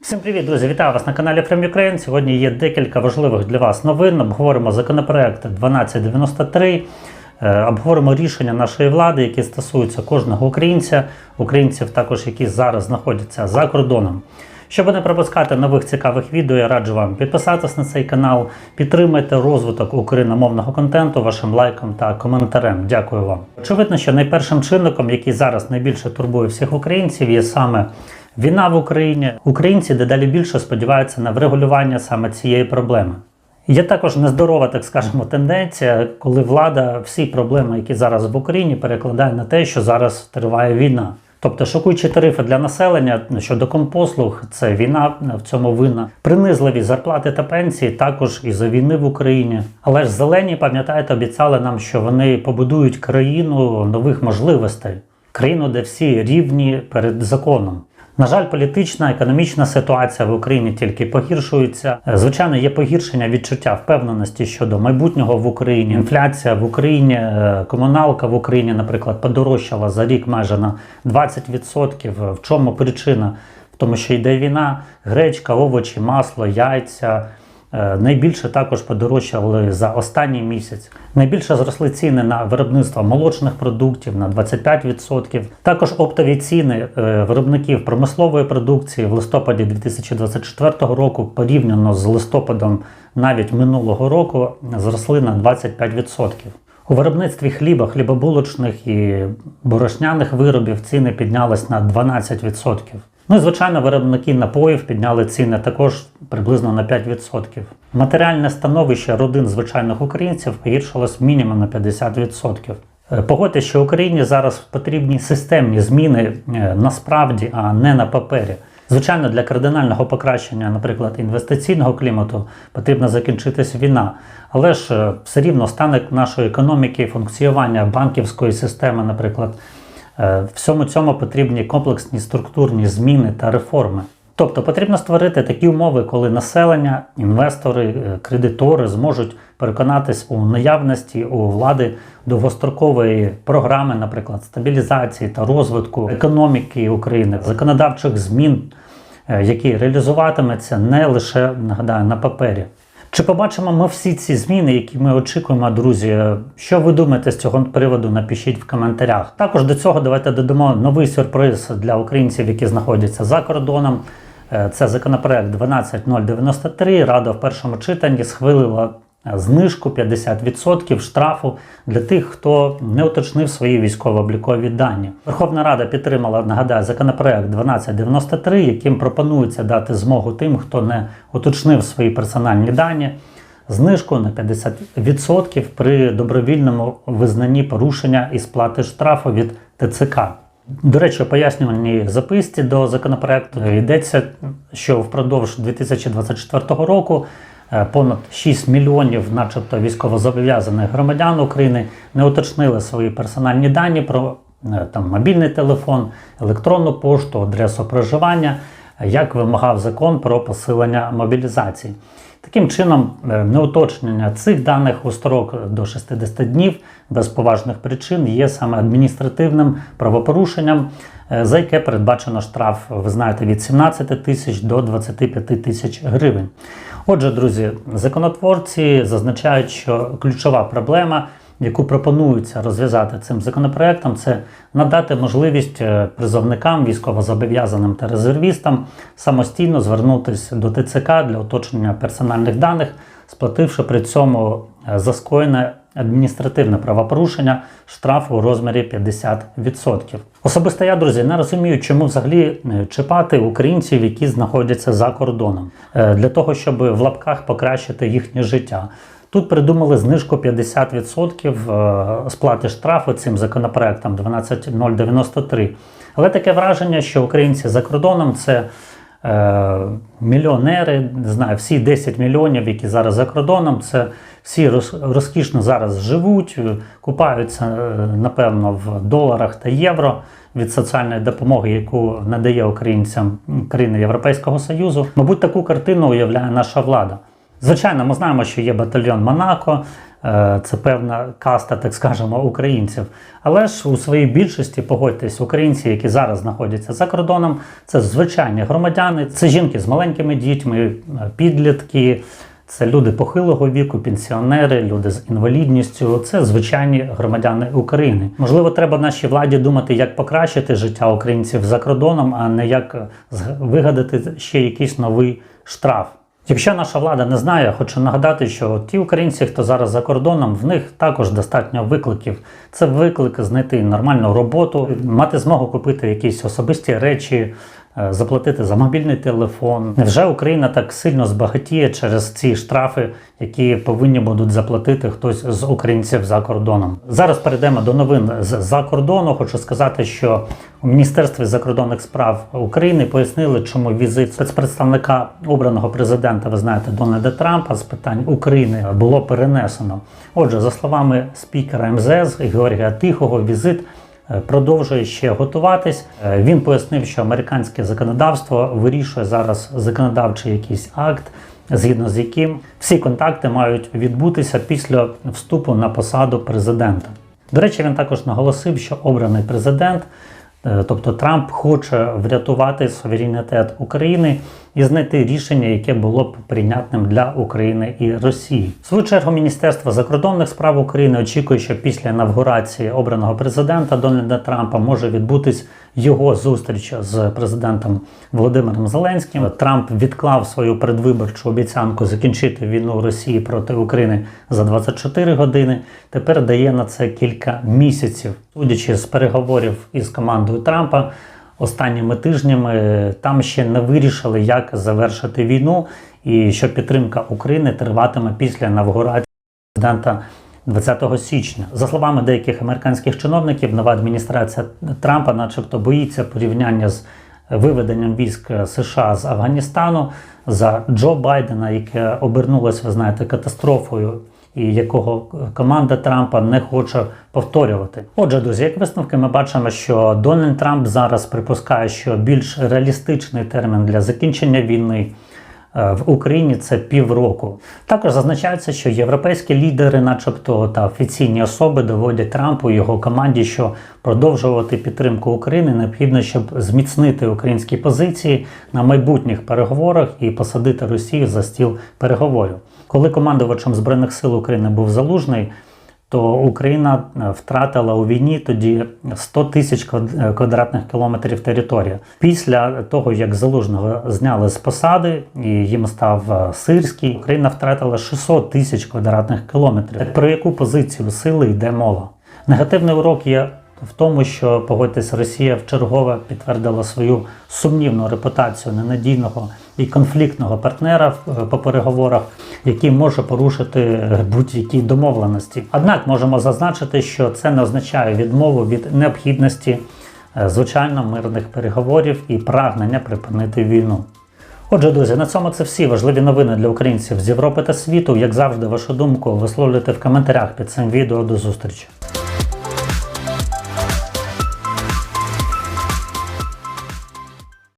Всім привіт, друзі! Вітаю вас на каналі Frame Ukraine. Сьогодні є декілька важливих для вас новин. Обговоримо законопроект 1293. е, Обговоримо рішення нашої влади, які стосуються кожного українця, українців також, які зараз знаходяться за кордоном. Щоб не пропускати нових цікавих відео, я раджу вам підписатись на цей канал, підтримайте розвиток україномовного контенту вашим лайком та коментарем. Дякую вам. Очевидно, що найпершим чинником, який зараз найбільше турбує всіх українців, є саме війна в Україні. Українці дедалі більше сподіваються на врегулювання саме цієї проблеми. Є також нездорова, так скажемо, тенденція, коли влада всі проблеми, які зараз в Україні, перекладає на те, що зараз триває війна. Тобто шокуючі тарифи для населення щодо компослуг, це війна в цьому винна. Принизливі зарплати та пенсії також із-за війни в Україні. Але ж зелені, пам'ятаєте, обіцяли нам, що вони побудують країну нових можливостей, країну, де всі рівні перед законом. На жаль, політична економічна ситуація в Україні тільки погіршується. Звичайно, є погіршення відчуття впевненості щодо майбутнього в Україні. Інфляція в Україні, е, комуналка в Україні, наприклад, подорожчала за рік майже на 20%. В чому причина? В тому, що йде війна, гречка, овочі, масло, яйця. Е, Найбільше також подорожчали за останній місяць. Найбільше зросли ціни на виробництво молочних продуктів на 25%. Також оптові ціни е, виробників промислової продукції в листопаді 2024 року порівняно з листопадом навіть минулого року зросли на 25%. У виробництві хліба, хлібобулочних і борошняних виробів ціни піднялись на 12%. Ну і звичайно, виробники напоїв підняли ціни також приблизно на 5%. Матеріальне становище родин звичайних українців погіршилось мінімум на 50%. Е, Погодьте, що Україні зараз потрібні системні зміни е, насправді, а не на папері. Звичайно, для кардинального покращення, наприклад, інвестиційного клімату потрібно закінчитись війна, але ж е, все рівно стане нашої економіки, функціонування банківської системи, наприклад, всьому цьому потрібні комплексні структурні зміни та реформи. Тобто потрібно створити такі умови, коли населення, інвестори, е, кредитори зможуть переконатись у наявності у влади довгострокової програми, наприклад, стабілізації та розвитку економіки України, законодавчих змін, е, які реалізуватиметься не лише нагадаю на папері. Чи побачимо ми всі ці зміни, які ми очікуємо, друзі? Що ви думаєте з цього приводу? Напишіть в коментарях. Також до цього давайте додамо новий сюрприз для українців, які знаходяться за кордоном. Е, Це законопроект 12093. Рада в першому читанні схвалила е, знижку 50% штрафу для тих, хто не уточнив свої військово-облікові дані. Верховна Рада підтримала, нагадаю, законопроект 1293, яким пропонується дати змогу тим, хто не уточнив свої персональні дані. Знижку на 50% при добровільному визнанні порушення і сплати штрафу від ТЦК. До речі, у пояснювальній записці до законопроекту йдеться, що впродовж 2024 року понад 6 мільйонів, начебто, військовозобов'язаних громадян України не уточнили свої персональні дані про е, там, мобільний телефон, електронну пошту, адресу проживання, е, як вимагав закон про посилення мобілізації. Таким чином, е, неуточнення цих даних у строк до 60 днів без поважних причин є саме адміністративним правопорушенням, е, за яке передбачено штраф, ви знаєте, від 17 тисяч до 25 тисяч гривень. Отже, друзі, законотворці зазначають, що ключова проблема, яку пропонується розв'язати цим законопроектом, це надати можливість е, призовникам, військовозобов'язаним та резервістам самостійно звернутися до ТЦК для уточнення персональних даних, сплативши при цьому е, за скоєне адміністративне правопорушення штрафу у розмірі 50%. Особисто я, друзі, не розумію, чому взагалі е, чіпати українців, які знаходяться за кордоном, для того, щоб в лапках покращити їхнє життя. Тут придумали знижку 50% е, сплати штрафу цим законопроектом 12093. Але таке враження, що українці за кордоном це е, мільйонери, не знаю, всі 10 мільйонів, які зараз за кордоном, це всі розкішно зараз живуть, е, купаються, е, напевно, в доларах та євро від соціальної допомоги, яку надає українцям країни Європейського Союзу. Мабуть, таку картину уявляє наша влада. Звичайно, ми знаємо, що є батальйон Монако, е, це певна каста, так скажемо, українців. Але ж у своїй більшості погодьтесь, українці, які зараз знаходяться за кордоном, це звичайні громадяни, це жінки з маленькими дітьми, е, підлітки. Це люди похилого віку, пенсіонери, люди з інвалідністю. Це звичайні громадяни України. Можливо, треба нашій владі думати, як покращити життя українців за кордоном, а не як вигадати ще якийсь новий штраф. Якщо наша влада не знає, хочу нагадати, що ті українці, хто зараз за кордоном, в них також достатньо викликів. Це виклик знайти нормальну роботу, мати змогу купити якісь особисті речі, заплатити за мобільний телефон. Невже Україна так сильно збагатіє через ці штрафи, які повинні будуть заплатити хтось з українців за кордоном? Зараз перейдемо до новин з-за кордону. Хочу сказати, що у Міністерстві закордонних справ України пояснили, чому візит спецпредставника обраного президента, ви знаєте, Дональда Трампа з питань України було перенесено. Отже, за словами спікера МЗС Георгія Тихого, візит е, продовжує ще готуватись. Е, Він пояснив, що американське законодавство вирішує зараз законодавчий якийсь акт, згідно з яким всі контакти мають відбутися після вступу на посаду президента. До речі, він також наголосив, що обраний президент, е, тобто Трамп, хоче врятувати суверенітет України і знайти рішення, яке було б прийнятним для України і Росії. В свою чергу Міністерство закордонних справ України очікує, що після інавгурації обраного президента Дональда Трампа може відбутись його зустріч з президентом Володимиром Зеленським. Трамп відклав свою передвиборчу обіцянку закінчити війну Росії проти України за 24 години. Тепер дає на це кілька місяців. Судячи з переговорів із командою Трампа. Останніми тижнями там ще не вирішили, як завершити війну, і що підтримка України триватиме після інавгурації президента 20 січня. За словами деяких американських чиновників, нова адміністрація Трампа, начебто, боїться порівняння з виведенням військ США з Афганістану за Джо Байдена, яке обернулося, ви знаєте, катастрофою. І якого команда Трампа не хоче повторювати. Отже, друзі, як висновки, ми бачимо, що Дональд Трамп зараз припускає, що більш реалістичний термін для закінчення війни е, в Україні це півроку. Також зазначається, що європейські лідери, начебто та офіційні особи, доводять Трампу і його команді, що продовжувати підтримку України необхідно, щоб зміцнити українські позиції на майбутніх переговорах і посадити Росію за стіл переговорів. Коли командувачем збройних сил України був залужний. То Україна е, втратила у війні тоді 100 тисяч е, квадратних кілометрів території. Після того, як залужного зняли з посади і їм став е, Сирський, Україна втратила 600 тисяч квадратних кілометрів. Так про яку позицію сили йде мова? Негативний урок є в тому, що погодьтесь, Росія вчергове підтвердила свою сумнівну репутацію ненадійного і конфліктного партнера по переговорах, який може порушити е, будь-які домовленості. Однак можемо зазначити, що це не означає відмову від необхідності е, звичайно мирних переговорів і прагнення припинити війну. Отже, друзі, на цьому це всі важливі новини для українців з Європи та світу. Як завжди, вашу думку висловлюйте в коментарях під цим відео. До зустрічі.